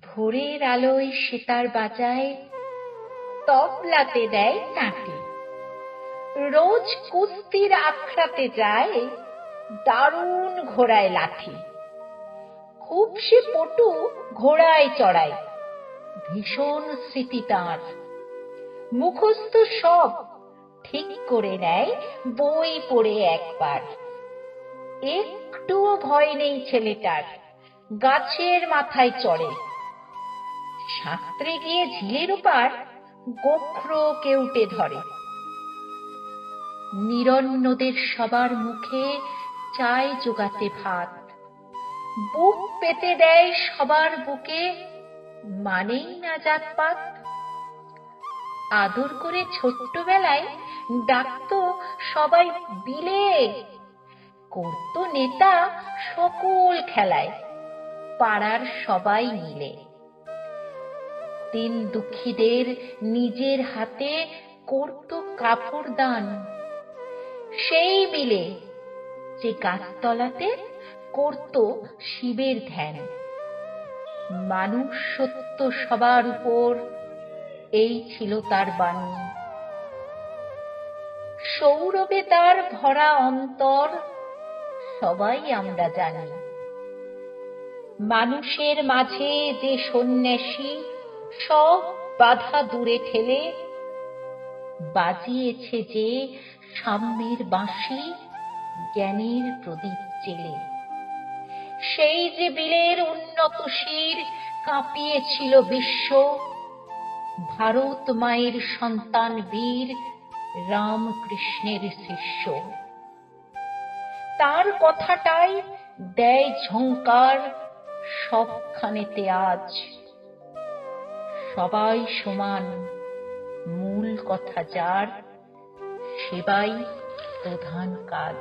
ভোরের আলোয় সেতার বাজায় তবলাতে দেয় নাটে রোজ কুস্তির আখড়াতে যায়, দারুণ ঘোড়ায় লাঠি খুব সে পটু ঘোড়ায় চড়ায়, ভীষণ স্মৃতি তাঁর। মুখস্থ সব ঠিক করে নেয়, বই পড়ে একবার। একটুও ভয় নেই ছেলেটার, গাছের মাথায় চড়ে। সাঁতরে গিয়ে ঝিলের ওপার গোখ্র কেউটে ধরে। নিরন্নদের সবার মুখে চায় জোগাতে ভাত। বুক পেতে দেয় সবার বুকে, মানেই না জাতপাত। আদর করে ছোট্টবেলায় ডাকতো সবাই বিলে। করতো নেতা সকল খেলায়, পাড়ার সবাই মিলে। দিন দুঃখীদের নিজের হাতে করত কাপড় দান। সেই মিলে যে গাছতলাতে করত শিবের ধ্যান। মানুষ সত্য সবার উপর, এই ছিল তার বাণী। সৌরভে তার ভরা অন্তর, সবাই আমরা জানি। মানুষের মাঝে যে সন্ন্যাসী সব বাধা দূরে ঠেলে বাজিয়েছে যে সাম্যের বাঁশি জ্ঞানের প্রদীপ জেলে সেই যে বিলের উন্নত শির কাঁপিয়েছিল বিশ্ব, ভারত মায়ের সন্তান বীর রামকৃষ্ণের শিষ্য। তার কথাটাই দেয় ঝঙ্কার সবখানেতে আজ। সবাই সমান। মূল কথা যার সেবাই প্রধান কাজ।